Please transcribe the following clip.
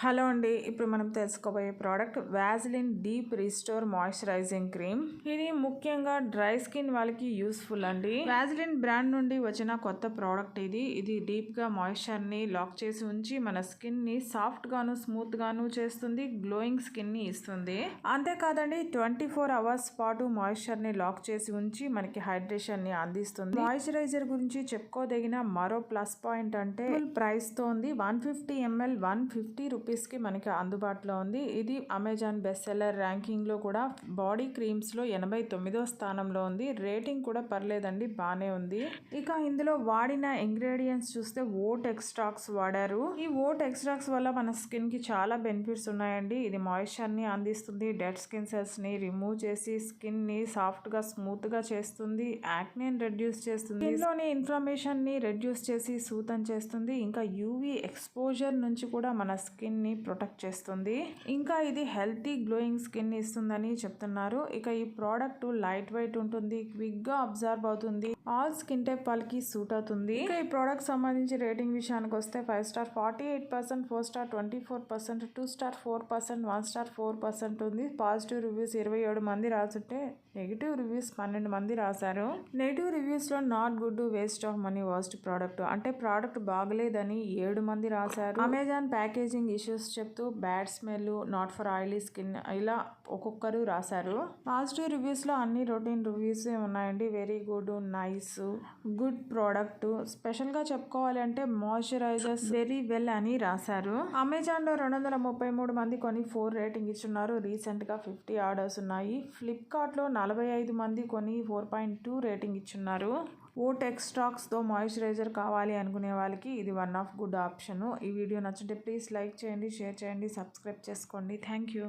Hello అండి ఇప్పుడు మనం తెలుసుకోబోయే product Vaseline deep restore moisturising cream ఇది ముఖ్యంగా డ్రై స్కిన్ వాళ్ళకి యూస్ఫుల్ అండి. వ్యాజ్లిన్ బ్రాండ్ నుండి వచ్చిన కొత్త ప్రోడక్ట్ ఇది. ఇది డీప్గా మాయిశ్చర్ని లాక్ చేసి ఉంచి మన స్కిన్ని సాఫ్ట్ గాను స్మూత్ గాను చేస్తుంది గ్లోయింగ్ స్కిన్ని ఇస్తుంది. అంతేకాదండి ట్వంటీ ఫోర్ అవర్స్ పాటు మాయిశ్చర్ని లాక్ చేసి ఉంచి మనకి హైడ్రేషన్ని అందిస్తుంది. మాయిశ్చరైజర్ గురించి చెప్పుకోదగిన మరో ప్లస్ పాయింట్ అంటే ఫుల్ ప్రైస్తో ఉంది. One fifty ML one fifty rupees కి మనకి అందుబాటులో ఉంది. ఇది అమెజాన్ బెస్ట్ సెల్లర్ ర్యాంకింగ్లో కూడా బాడీ క్రీమ్స్లో ఎనభై తొమ్మిదో స్థానంలో ఉంది. రేటింగ్ కూడా పర్లేదండి బాగానే ఉంది. ఇక ఇందులో వాడిన ఇంగ్రీడియంట్స్ చూస్తే ఓట్ ఎక్స్ట్రాక్స్ వాడారు. ఈ ఓట్ ఎక్స్ట్రాక్స్ వల్ల మన స్కిన్కి చాలా బెనిఫిట్స్ ఉన్నాయండి. ఇది మాయిశ్చర్ని అందిస్తుంది డెడ్ స్కిన్ సెల్స్ని రిమూవ్ చేసి స్కిన్ని సాఫ్ట్గా స్మూత్గా చేస్తుంది యాక్నే రెడ్యూస్ చేస్తుంది. ఇందులోని ఇన్ఫ్లమేషన్ని రెడ్యూస్ చేసి సూతం చేస్తుంది. ఇంకా యూవీ ఎక్స్పోజర్ నుంచి కూడా మన స్కిన్ ని ప్రొటెక్ట్ చేస్తుంది. ఇంకా ఇది హెల్తీ గ్లోయింగ్ స్కిన్ ఇస్తుందని చెప్తున్నారు. ఇక ఈ ప్రోడక్ట్ లైట్ వెయిట్ ఉంటుంది క్విక్గా అబ్జర్వ్ అవుతుంది ఆల్ స్కిన్ టైప్ వాళ్ళకి సూట్ అవుతుంది. ఇక ఈ ప్రోడక్ట్ సంబంధించి రేటింగ్ విషయానికి వస్తే five star forty eight percent four star twenty four percent two star four percent one star four percent ఉంది. పాజిటివ్ రివ్యూస్ ఇరవై ఏడు మంది రాసుంటే నెగిటివ్ రివ్యూస్ పన్నెండు మంది రాశారు. Negative రివ్యూస్లో not good waste of money worst product. అంటే ప్రోడక్ట్ బాగలేదని ఏడు మంది రాశారు. అమెజాన్ ప్యాకేజింగ్ ఇష్యూ ఇష్యూస్ చెప్తూ bad smell not for oily skin ఇలా ఒక్కొక్కరు రాశారు. పాజిటివ్ రివ్యూస్లో అన్ని రొటీన్ రివ్యూస్ ఉన్నాయండి. Very good nice good product. స్పెషల్గా చెప్పుకోవాలి అంటే మాయిశ్చరైజర్స్ వెరీ వెల్ అని రాశారు. అమెజాన్లో రెండు వందల ముప్పై మూడు మంది కొని ఫోర్ రేటింగ్ ఇచ్చున్నారు. రీసెంట్గా ఫిఫ్టీ ఆర్డర్స్ ఉన్నాయి. ఫ్లిప్కార్ట్లో నలభై ఐదు మంది కొని ఫోర్ పాయింట్ టూ రేటింగ్ ఇచ్చున్నారు. ఓట్ స్టాక్స్తో మాయిశ్చరైజర్ కావాలి అనుకునే వాళ్ళకి ఇది వన్ ఆఫ్ గుడ్ ఆప్షన్. ఈ వీడియో నచ్చితే ప్లీజ్ లైక్ చేయండి షేర్ చేయండి సబ్స్క్రైబ్ చేసుకోండి. Thank you.